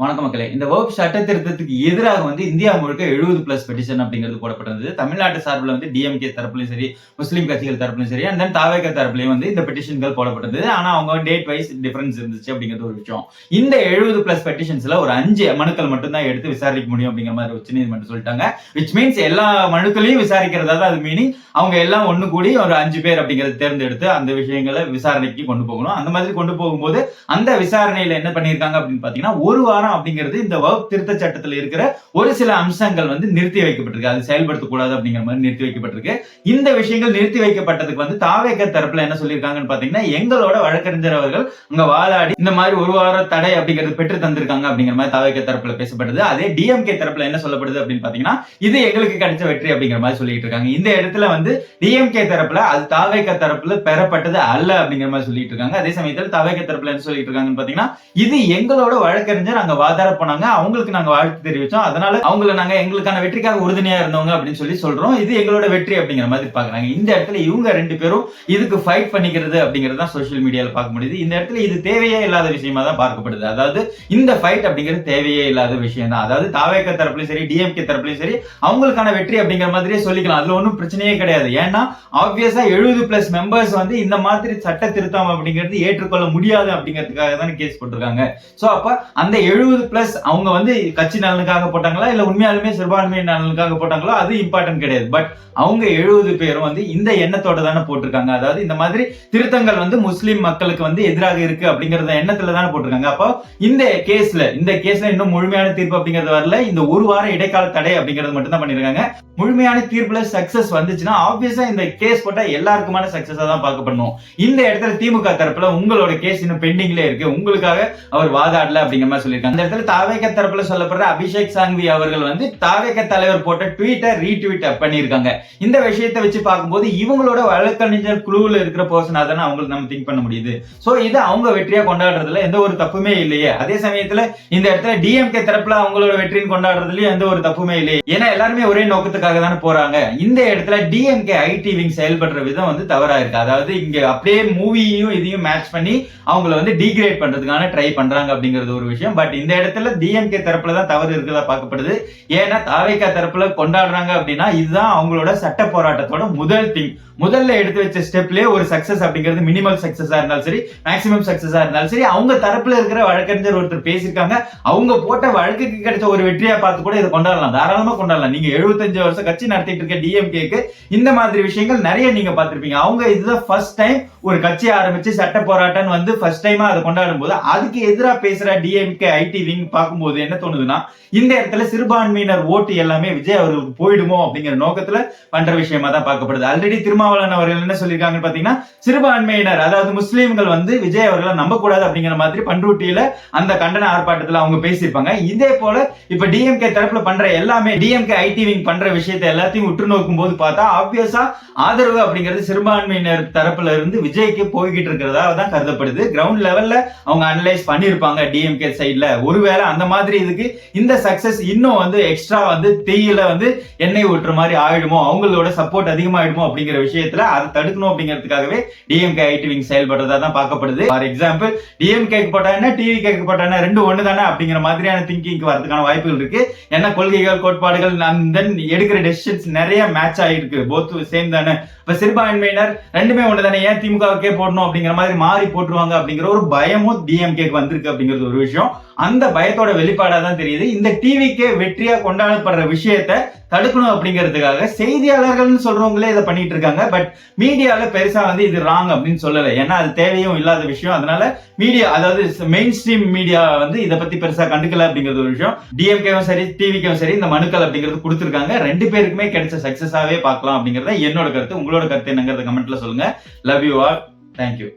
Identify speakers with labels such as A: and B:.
A: வணக்க மக்களே. இந்த வகுப்பு சட்ட திருத்தத்துக்கு எதிராக வந்து இந்தியா முழுக்க எழுபது பிளஸ் பெட்டிஷன் அப்படிங்கிறது போடப்பட்டிருந்தது. தமிழ்நாட்டு சார்பில் வந்து டிஎம்கே தரப்புலையும் சரி முஸ்லீம் கட்சிகள் தரப்புலையும் சரி அண்ட் தென் தாவேக தரப்புலையும் வந்து இந்த பெட்டிஷன்கள் போடப்பட்டிருந்தது. ஆனால் அவங்க டேட் வைஸ் டிஃபரன்ஸ் இருந்துச்சு அப்படிங்கிறது ஒரு விஷயம். இந்த எழுபது பிளஸ் பெட்டிஷன்ஸ்ல ஒரு அஞ்சு மனுக்கள் மட்டும்தான் எடுத்து விசாரிக்க முடியும் அப்படிங்கிற மாதிரி உச்ச நீதிமன்றம் சொல்லிட்டாங்க. விச் மீன்ஸ் எல்லா மனுக்களையும் விசாரிக்கிறதா தான் அது மீனிங் அவங்க எல்லாம் ஒன்று கூடி ஒரு அஞ்சு பேர் அப்படிங்கறத தேர்ந்தெடுத்து அந்த விஷயங்களை விசாரணைக்கு கொண்டு போகணும். அந்த மாதிரி கொண்டு போகும்போது அந்த விசாரணையில என்ன பண்ணியிருக்காங்க அப்படின்னு பாத்தீங்கன்னா ஒரு வாரம் அப்படிங்கிறது இந்த வகுப்பு திருத்த சட்டத்தில் இருக்கிற ஒரு சில அம்சங்கள் வந்து நிறுத்தி வைக்கப்பட்டிருக்கு. அது செயல்படுத்தக்கூடாது அப்படிங்கிற மாதிரி நிறுத்தி வைக்கப்பட்டிருக்கு. இந்த விஷயங்கள் நிறுத்தி வைக்கப்பட்டதுக்கு வந்து தாவேக தரப்புல என்ன சொல்லியிருக்காங்கன்னு பாத்தீங்கன்னா எங்களோட வழக்கறிஞர் அவர்கள் அங்க வாதாடி இந்த மாதிரி ஒரு வார தடை அப்படிங்கிறது பெற்று தந்திருக்காங்க அப்படிங்கிற மாதிரி தாவேக தரப்புல பேசப்படுது. அதே டிஎம்கே தரப்புல என்ன சொல்லப்படுது அப்படின்னு பாத்தீங்கன்னா இது எங்களுக்கு கிடைச்ச வெற்றி அப்படிங்கிற மாதிரி சொல்லிட்டு இருக்காங்க. இந்த இடத்துல வந்து டிஎம்கே தரப்புல அது தாவேக தரப்புல பெறப்பட்டது அல்ல அப்படிங்கிற மாதிரி சொல்லிட்டு இருக்காங்க. அதே சமயத்தில் தாவேக தரப்புல என்ன சொல்லிட்டு இருக்காங்கன்னு பாத்தீங்கன்னா இது எங்களோட வழக்கறிஞர் அங்க வாதாட போனாங்க அவங்களுக்கு நாங்க வாழ்த்து தெரிவிச்சோம். அதனால அவங்கள நாங்க எங்களுக்கான வெற்றிக்காக உறுதுணையா இருந்தவங்க அப்படின்னு சொல்லி சொல்றோம். இது எங்களோட வெற்றி அப்படிங்கிற மாதிரி பாக்குறாங்க இந்த இடத்துல இவங்க ரெண்டு பேரும் இதுக்கு ஃபைட் பண்ணிக்கிறது அப்படிங்கிறது தான் மீடியால பார்க்க முடியுது. இந்த இடத்துல இது தேவையே இல்லாத விஷயமா தான் பார்க்கப்படுது. அதாவது இந்த ஃபைட் அப்படிங்கிறது தேவையே இல்லாத விஷயம் தான். அதாவது தாவேக்க தரப்புலயும் சரி டிஎம்கே தரப்புலயும் சரி அவங்களுக்கான வெற்றி அப்படிங்கிற மாதிரியே சொல்லிக்கலாம். அதுல ஒன்றும் பிரச்சனையே கிடையாது. ஏன்னா ஆப்வியஸா எழுபது பிளஸ் மெம்பர்ஸ் வந்து இந்த மாதிரி சட்ட திருத்தம் அப்படிங்கிறது ஏற்றுக்கொள்ள முடியாது அப்படிங்கிறதுக்காக தானே கேஸ் போட்டிருக்காங்க. சோ அப்ப அந்த எழுபது பிளஸ் அவங்க வந்து கட்சி நலனுக்காக போட்டாங்களா? இல்ல உண்மையாலுமே சிறுபான்மை நலனுக்காக போட்டாங்களோ? அது இம்பார்ட்டன்ட் கிடையாது. பட் அவங்க எழுபது பேரும் வந்து இந்த எண்ணத்தோட தானே போட்டிருக்காங்க. அதாவது இந்த மாதிரி திருத்தங்கள் வந்து முஸ்லீம் மக்களுக்கு வந்து எதிராக இருக்கு அப்படிங்கறத எண்ணத்துல தானே போட்டிருக்காங்க. அப்போ இந்த கேஸ்ல இந்த கேஸ்ல இன்னும் முழுமையான தீர்ப்பு அப்படிங்கிறது வரல. இந்த ஒரு வாரம் இடைக்கால தடை அப்படிங்கிறது மட்டும் தான் பண்ணிருக்காங்க. முழுமையான தீர்ப்புல சக்சஸ் வந்துச்சுன்னா ஆப்வியஸா இந்த கேஸ் போட்டா எல்லாருக்குமான சக்சஸா தான் பார்க்கப்படணும். இந்த இடத்துல திமுக தரப்புல உங்களோட கேஸ் இன்னும் பெண்டிங்ல இருக்கு. உங்களுக்காக அவர் வாதாடல அப்படிங்கிற மாதிரி சொல்லியிருக்காங்க. அந்த இடத்துல தாவேக தரப்புல சொல்லப்படுற அபிஷேக் சாங்வி அவர்கள் வந்து தாவேக தலைவர் போட்ட ட்வீட்டை ரீட்வீட் பண்ணியிருக்காங்க. இந்த விஷயத்தை வச்சு பார்க்கும்போது இவங்களோட வழக்கறிஞர் குழுவில் இருக்கிற பர்சன் தானே அவங்களுக்கு நம்ம திங்க் பண்ண முடியுது. சோ இது அவங்க வெற்றியா கொண்டாடுறதுல எந்த ஒரு தப்புமே இல்லையே. அதே சமயத்துல இந்த இடத்துல டிஎம்கே தரப்புல அவங்களோட வெற்றின்னு கொண்டாடுறதுலயும் எந்த ஒரு தப்புமே இல்லையே. ஏன்னா எல்லாருமே ஒரே நோக்கத்துக்காக தானே போறாங்க. இந்த இடத்துல டிஎம்கே ஐடி விங் செயல்படுற விதம் வந்து தவறா இருக்கு. அதாவது இங்க அப்படியே மூவியையும் இதையும் மேட்ச் பண்ணி அவங்கள வந்து டிகிரேட் பண்றதுக்கான ட்ரை பண்றாங்க அப்படிங்கிறது ஒரு விஷயம். பட் இந்த இடத்துல டிஎம்கே தரப்புல தான் தவறு இருக்கிறதா பார்க்கப்படுது. ஏன்னா தாவேக்கா தரப்புல கொண்டாடுறாங்க அப்படின்னா இதுதான் அவங்களோட சட்ட போராட்டத்தோட முதல் திங் முதல்ல எடுத்து வச்ச ஸ்டெப்லயே ஒரு சக்சஸ் அப்படிங்கிறது மினிமல் சக்சஸா இருந்தாலும் சரி மேக்ஸிமம் சக்சஸா இருந்தாலும் சரி அவங்க தரப்புல இருக்கிற வழக்கறிஞர் ஒருத்தர் பேசியிருக்காங்க. அவங்க போட்ட வழக்குக்கு கிடைச்ச ஒரு வெற்றியா பார்த்து கூட இதை கொண்டாடலாம். தாராளமா கொண்டாடலாம். நீங்க எழுபத்தஞ்சு வருஷம் கட்சி நடத்திட்டு இருக்க டிஎம்கேக்கு இந்த மாதிரி விஷயங்கள் நிறைய நீங்க பார்த்திருப்பீங்க. அவங்க இதுதான் ஃபர்ஸ்ட் டைம் ஒரு கட்சி ஆரம்பிச்சு சட்ட போராட்டம் வந்து ஃபர்ஸ்ட் டைமா அதை கொண்டாடும் போது அதுக்கு எதிராக பேசுற டிஎம்கே ஐடி விங் பார்க்கும்போது என்ன தோணுதுன்னா இந்த இடத்துல சிறுபான்மையினர் ஓட்டு எல்லாமே விஜய் அவர்களுக்கு போயிடுமோ அப்படிங்கிற நோக்கத்துல பண்ற விஷயமா தான் பார்க்கப்படுது. ஆல்ரெடி திருமாவளவன் அவர்கள் என்ன சொல்லியிருக்காங்கன்னு பாத்தீங்கன்னா சிறுபான்மையினர் அதாவது முஸ்லீம்கள் வந்து விஜய் அவர்களை நம்பக்கூடாது அப்படிங்கிற மாதிரி பண்ருட்டியில அந்த கண்டன ஆர்ப்பாட்டத்துல அவங்க பேசியிருப்பாங்க. இதே போல இப்ப டிஎம்கே தரப்புல பண்ற எல்லாமே டிஎம்கே ஐடி விங் பண்ற விஷயத்தை எல்லாத்தையும் உற்று நோக்கும் போது பார்த்தா ஆப்வியஸா ஆதரவு அப்படிங்கிறது சிறுபான்மையினர் தரப்புல இருந்து விஜய்க்கு போய்கிட்டு இருக்கிறதா தான் கருதப்படுது. கிரவுண்ட் லெவல்ல அவங்க அனலைஸ் பண்ணிருப்பாங்க டிஎம்கே சைட்ல ஒருவேளை அந்த மாதிரி இதுக்கு இந்த சக்சஸ் இன்னும் வந்து எக்ஸ்ட்ரா வந்து தீயில வந்து எண்ணெய் ஊற்றுற மாதிரி ஆயிடுமோ? அவங்களோட சப்போர்ட் அதிகமாயிடுமோ அப்படிங்கிற விஷயத்துல அதை தடுக்கணும் அப்படிங்கிறதுக்காகவே டிஎம்கே ஐடி விங் செயல்படுறதா தான் பார்க்கப்படுது. ஃபார் எக்ஸாம்பிள் டிஎம்கேக்கு போட்டா டிவி கேக்கு போட்டா ரெண்டு ஒண்ணு தானே அப்படிங்கிற மாதிரியான திங்கிங்க்கு வரதுக்கான வாய்ப்புகள் இருக்கு. என்ன கொள்கைகள் கோட்பாடுகள் தென் எடுக்கிற டெசிஷன்ஸ் நிறைய மேட்ச் ஆயிருக்கு. போத் சேம் தானே. இப்ப சிறுபான்மையினர் ரெண்டுமே ஒண்ணு தானே. ஏன் திமுகவுக்கே போடணும் அப்படிங்கிற மாதிரி மாறி போட்டுருவாங்க அப்படிங்கிற ஒரு பயமும் டிஎம்கேக்கு வந்திருக்கு அப்படிங்கிறது ஒரு விஷயம். அந்த பயத்தோட வெளிப்பாடா தான் தெரியுது. இந்த டிவிக்கே வெற்றியா கொண்டாடப்படுற விஷயத்த தடுக்கணும் அப்படிங்கிறதுக்காக செய்தியாளர்கள்னு சொல்றவங்களே இதை பண்ணிட்டு இருக்காங்க. பட் மீடியால பெருசா வந்து இது ராங் அப்படின்னு சொல்லல. ஏன்னா அது தேவையும் இல்லாத விஷயம். அதனால மீடியா அதாவது மெயின் ஸ்ட்ரீம் மீடியா வந்து இதை பத்தி பெருசா கண்டுக்கல அப்படிங்கிறது ஒரு விஷயம். டிஎம்கேவும் சரி டிவிக்கும் சரி இந்த மனுக்கள் அப்படிங்கிறது கொடுத்துருக்காங்க. ரெண்டு பேருக்குமே கிடைச்ச சக்சஸாவே பார்க்கலாம் அப்படிங்கறத என்னோட கருத்து. உங்களோட கருத்து என்னங்கிறத கமெண்ட்ல சொல்லுங்க. Love you all thank you